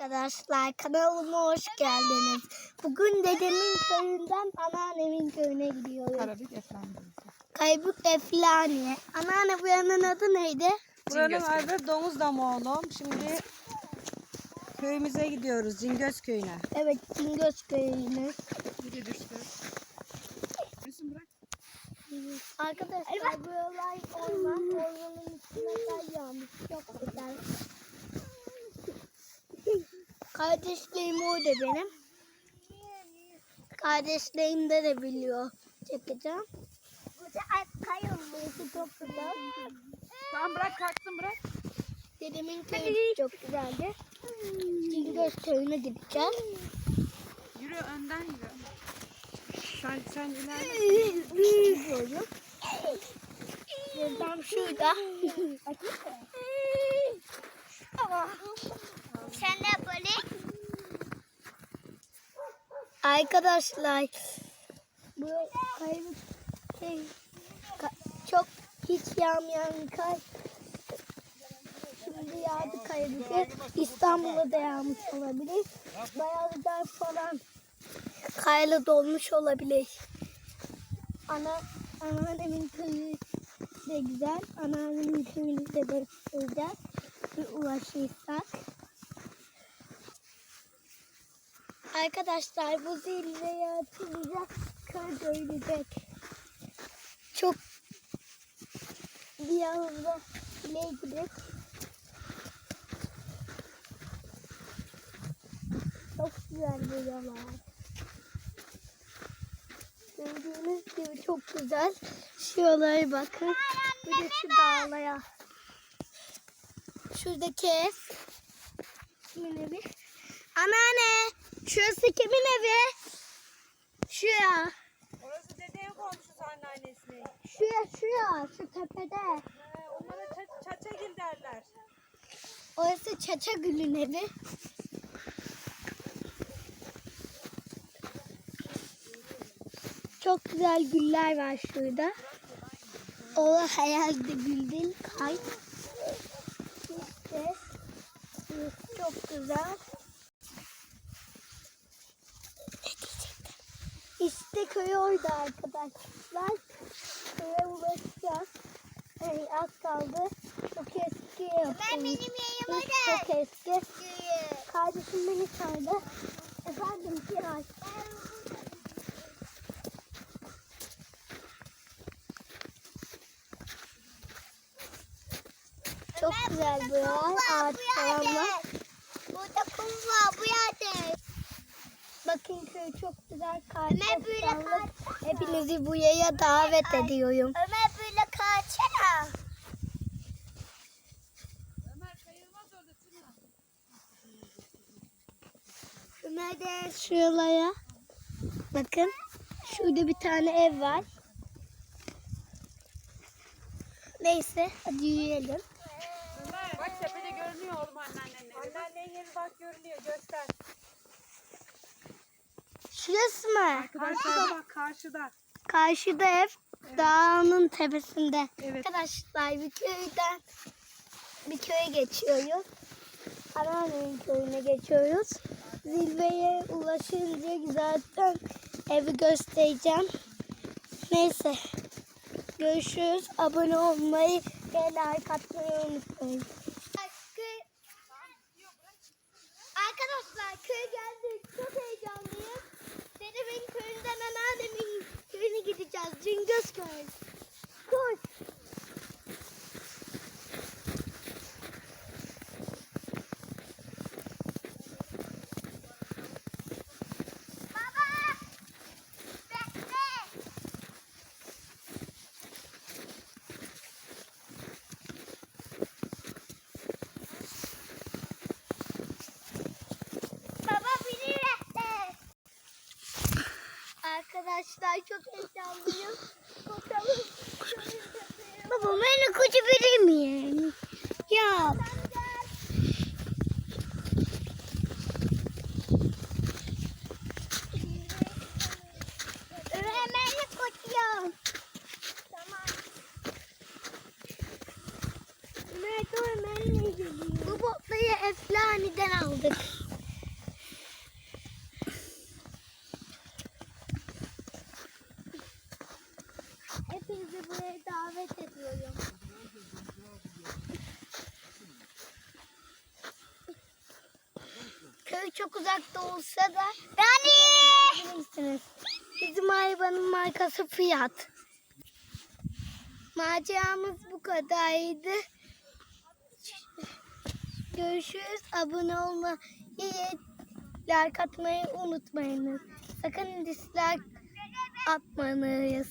Arkadaşlar kanalıma hoş geldiniz. Bugün dedemin köyünden anneannemin köyüne gidiyoruz. Karabük efendim. Kaybık Eflani. Anneanne bu yanın adı neydi? Buranın adı Domuz Damı oğlum. Şimdi köyümüze gidiyoruz. Cingöz köyüne. Evet Cingöz köyüne. Arkadaşlar bu olay orman. Ormanın üstüne kar yağmış. Çok güzel. Kardeşlerim orada benim. Kardeşlerim de de biliyor. Çekeceğim. Burada kayılması çok güzel. Tamam bırak kalksın bırak. Dedemin köyü çok güzeldi. Cingöz köyüne gideceğiz. Yürü önden yürü. Sen, sen ilerle. Buradan şurada. Sen de böyle Arkadaşlar bu kaybı şey, ka- çok hiç yağmayan kar şimdi yağdı kaybı. İstanbul'da da yağmış olabilir. Bayağıdan falan kayla dolmuş olabilir. Ana anneannemin köyü de güzel. Anneannemin köyünü de göstereceğiz. Bir ulaşırsak. Arkadaşlar bu zilleri açınca kar görülecek. Çok bir anda bile gidecek. Çok güzel buralar. Gördüğünüz gibi çok güzel. Şuralara bakın. Bir de şu dağlara. Şuradaki ev. Kimin evi? Anneanne. Şurası kimin evi? Şuraya. Orası dedeye komşusu anneannesine. Şuraya şuraya. Şu tepede. onlara ça- çaçagil derler. Orası Çaça Gül'ün evi. Çok güzel güller var şurada. O hayalde gül değil, kalp. İşte çok güzel. İşte köy orada arkadaşlar. Köye ulaşacağız. Ay, az kaldı. Çok eski yapılmış. benim yayıma Hiç Çok eski. Kardeşim beni çağırdı. Efendim Kiray. Çok güzel bu yer. Ağaç falan var. Burada kum var bu yerde. Köy çok güzel. Ömer böyle Kardeşim Hepinizi bu yaya davet ediyorum. Ömer böyle kaçana. Ömer'de şuralara. Bakın. Şurada bir tane ev var. Neyse hadi yürüyelim. Bak tepede görünüyor oğlum anneannenin. Anneannenin yeri bak görünüyor göster. Şurası mı? Karşıda bak karşıda. Karşıda ev. Dağının tepesinde. Evet. Arkadaşlar bir köyden bir köye geçiyoruz. Anneannemin köyüne geçiyoruz. Zirveye ulaşınca zaten evi göstereceğim. Neyse. Görüşürüz. Abone olmayı ve like atmayı unutmayın. Dingus Christ. Of. Arkadaşlar çok heyecanlıyım. Bakalım. Baba beni koca miyim? Geliyor. Bu botlayı Eflani'den aldık. Çok uzakta olsa da yani. Bizim arabanın markası Fiat. Maceramız bu kadardı. Görüşürüz. Abone olmayı, like atmayı unutmayınız. Sakın dislike atmayınız.